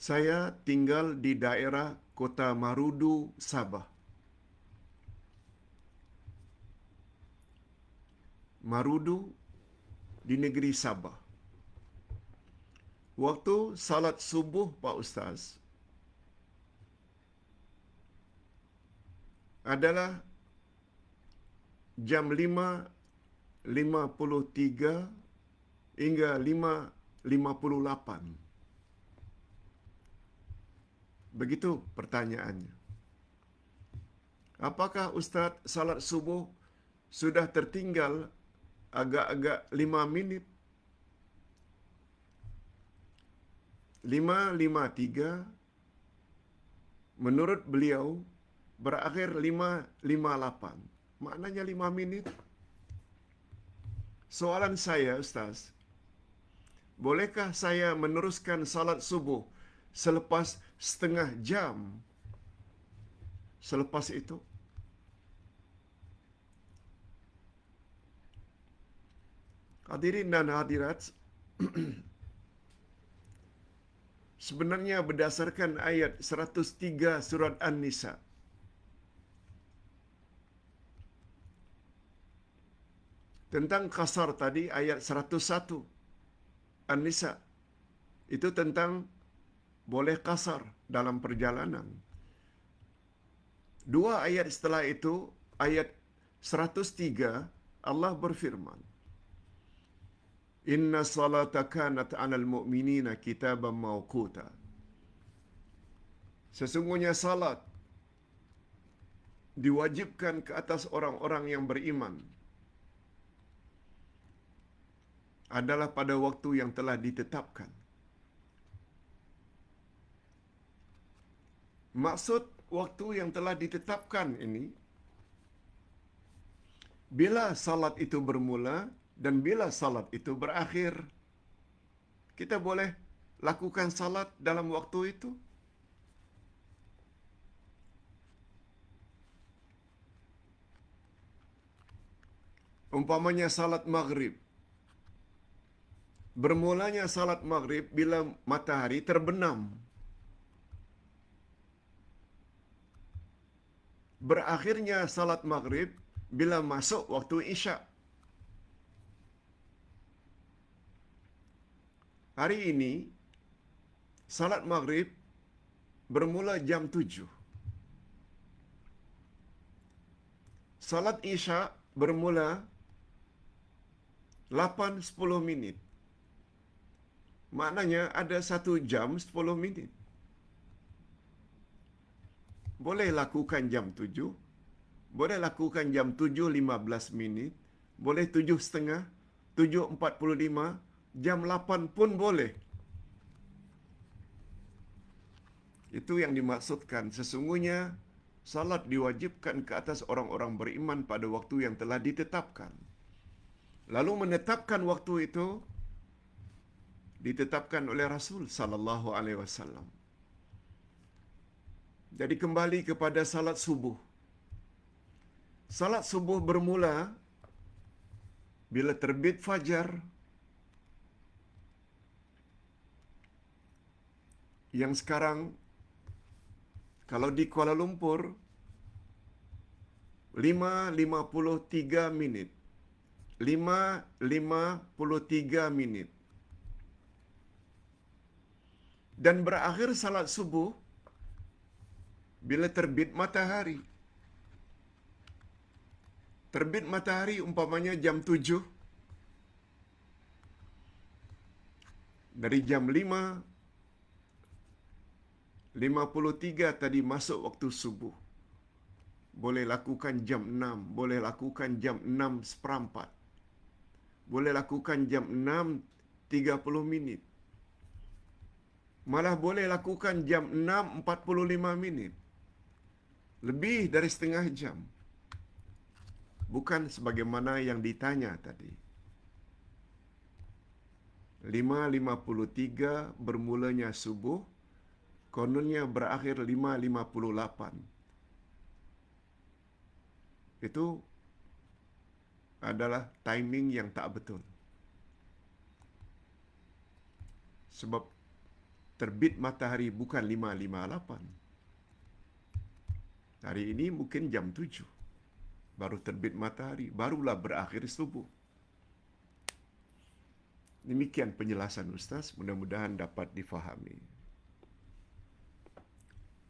Saya tinggal di daerah Kota Marudu, Sabah. Marudu di negeri Sabah. Waktu salat subuh Pak Ustaz adalah jam 5.53 hingga 5.58. Begitu pertanyaannya. Apakah Ustaz salat subuh sudah tertinggal agak-agak lima minit? Lima, lima, tiga. Menurut beliau, berakhir lima, lima, lapan. Maknanya lima minit. Soalan saya, Ustaz. Bolehkah saya meneruskan salat subuh selepas setengah jam selepas itu? Hadirin dan hadirat, sebenarnya berdasarkan ayat 103 surat An-Nisa. Tentang kasar tadi ayat 101 An-Nisa. Itu tentang boleh kasar dalam perjalanan. Dua ayat setelah itu, ayat 103, Allah berfirman. Inna salata kanat alal mu'minina kitaban mawquta. Sesungguhnya salat diwajibkan ke atas orang-orang yang beriman adalah pada waktu yang telah ditetapkan. Maksud waktu yang telah ditetapkan ini bila salat itu bermula dan bila salat itu berakhir. Kita boleh lakukan salat dalam waktu itu. Umpamanya salat maghrib. Bermulanya salat maghrib bila matahari terbenam. Berakhirnya salat maghrib bila masuk waktu isyak. Hari ini, salat maghrib bermula jam tujuh. Salat isyak bermula lapan sepuluh minit. Maknanya ada satu jam sepuluh minit. Boleh lakukan jam tujuh. Boleh lakukan jam tujuh lima belas minit. Boleh tujuh setengah. Tujuh empat puluh lima. Jam lapan pun boleh. Itu yang dimaksudkan. Sesungguhnya, salat diwajibkan ke atas orang-orang beriman pada waktu yang telah ditetapkan. Lalu menetapkan waktu itu ditetapkan oleh Rasul sallallahu alaihi wasallam. Jadi kembali kepada salat subuh. Salat subuh bermula bila terbit fajar yang sekarang kalau di Kuala Lumpur 5.53 minit. 5.53 minit. Dan berakhir salat subuh bila terbit matahari. Terbit matahari umpamanya jam tujuh. Dari jam lima, lima puluh tiga tadi masuk waktu subuh. Boleh lakukan jam enam, boleh lakukan jam enam seperempat. Boleh lakukan jam enam tiga puluh minit. Malah boleh lakukan jam enam empat puluh lima minit. Lebih dari setengah jam. Bukan sebagaimana yang ditanya tadi. 5.53 bermulanya subuh, kononnya berakhir 5.58. Itu adalah timing yang tak betul. Sebab terbit matahari bukan 5.58. Hari ini mungkin jam 7. Baru terbit matahari, barulah berakhir subuh. Demikian penjelasan Ustaz, mudah-mudahan dapat difahami.